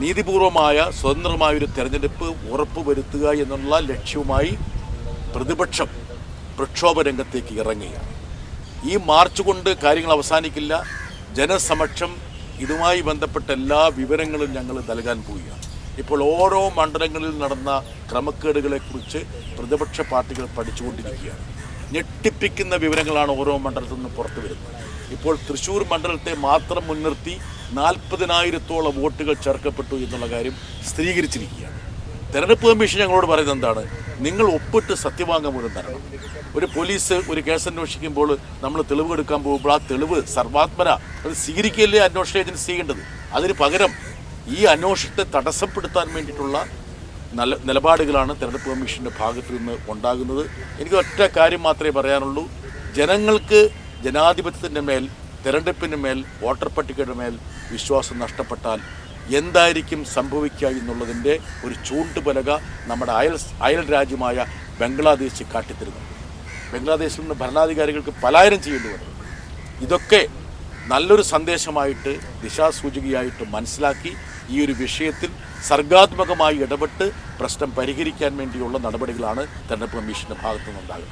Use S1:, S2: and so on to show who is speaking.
S1: നീതിപൂർവമായ സ്വതന്ത്രമായ ഒരു തെരഞ്ഞെടുപ്പ് ഉറപ്പുവരുത്തുക എന്നുള്ള ലക്ഷ്യവുമായി പ്രതിപക്ഷം പ്രക്ഷോഭ രംഗത്തേക്ക് ഇറങ്ങുകയാണ്. ഈ മാർച്ച് കൊണ്ട് കാര്യങ്ങൾ അവസാനിക്കില്ല. ജനസമക്ഷം ഇതുമായി ബന്ധപ്പെട്ട എല്ലാ വിവരങ്ങളും ഞങ്ങൾ നൽകാൻ പോവുകയാണ്. ഇപ്പോൾ ഓരോ മണ്ഡലങ്ങളിൽ നടന്ന ക്രമക്കേടുകളെക്കുറിച്ച് പ്രതിപക്ഷ പാർട്ടികൾ പഠിച്ചുകൊണ്ടിരിക്കുകയാണ്. ഞെട്ടിപ്പിക്കുന്ന വിവരങ്ങളാണ് ഓരോ മണ്ഡലത്തിൽ നിന്ന് പുറത്തു വരുന്നത് ഇപ്പോൾ തൃശ്ശൂർ മണ്ഡലത്തെ മാത്രം മുൻനിർത്തി നാൽപ്പതിനായിരത്തോളം വോട്ടുകൾ ചേർക്കപ്പെട്ടു എന്നുള്ള കാര്യം സ്ഥിരീകരിച്ചിരിക്കുകയാണ്. തെരഞ്ഞെടുപ്പ് കമ്മീഷൻ ഞങ്ങളോട് പറയുന്നത് എന്താണ്? നിങ്ങൾ ഒപ്പിട്ട് സത്യവാങ്മൂലം തരണം. ഒരു പോലീസ് ഒരു കേസ് അന്വേഷിക്കുമ്പോൾ നമ്മൾ തെളിവ് എടുക്കാൻ പോകുമ്പോൾ ആ തെളിവ് സർവാത്മന അത് സ്വീകരിക്കുകയല്ലേ അന്വേഷണ ഏജൻസി ചെയ്യേണ്ടത്? അതിന് പകരം ഈ അന്വേഷണത്തെ തടസ്സപ്പെടുത്താൻ വേണ്ടിയിട്ടുള്ള നല്ല നിലപാടുകളാണ് തെരഞ്ഞെടുപ്പ് കമ്മീഷന്റെ ഭാഗത്തു നിന്ന് ഉണ്ടാകുന്നത്. എനിക്ക് ഒറ്റ കാര്യം മാത്രമേ പറയാനുള്ളൂ. ജനങ്ങൾക്ക് ജനാധിപത്യത്തിന്റെ മേൽ തെരഞ്ഞെടുപ്പിന് മേൽ വോട്ടർ പട്ടികയുടെ മേൽ വിശ്വാസം നഷ്ടപ്പെട്ടാൽ എന്തായിരിക്കും സംഭവിക്കുക എന്നുള്ളതിന്റെ ഒരു ചൂണ്ടുപലക നമ്മുടെ അയൽ അയൽ രാജ്യമായ ബംഗ്ലാദേശ് കാട്ടിത്തരുന്നു. ബംഗ്ലാദേശിൽ നിന്ന് ഭരണാധികാരികൾക്ക് പലായനം ചെയ്യേണ്ടി വന്നു. ഇതൊക്കെ നല്ലൊരു സന്ദേശമായിട്ട് ദിശാസൂചികയായിട്ട് മനസ്സിലാക്കി ഈ ഒരു വിഷയത്തിൽ സർഗാത്മകമായി ഇടപെട്ട് പ്രശ്നം പരിഹരിക്കാൻ വേണ്ടിയുള്ള നടപടികളാണ് തെരഞ്ഞെടുപ്പ് കമ്മീഷന്റെ ഭാഗത്തു നിന്നുണ്ടാകുന്നത്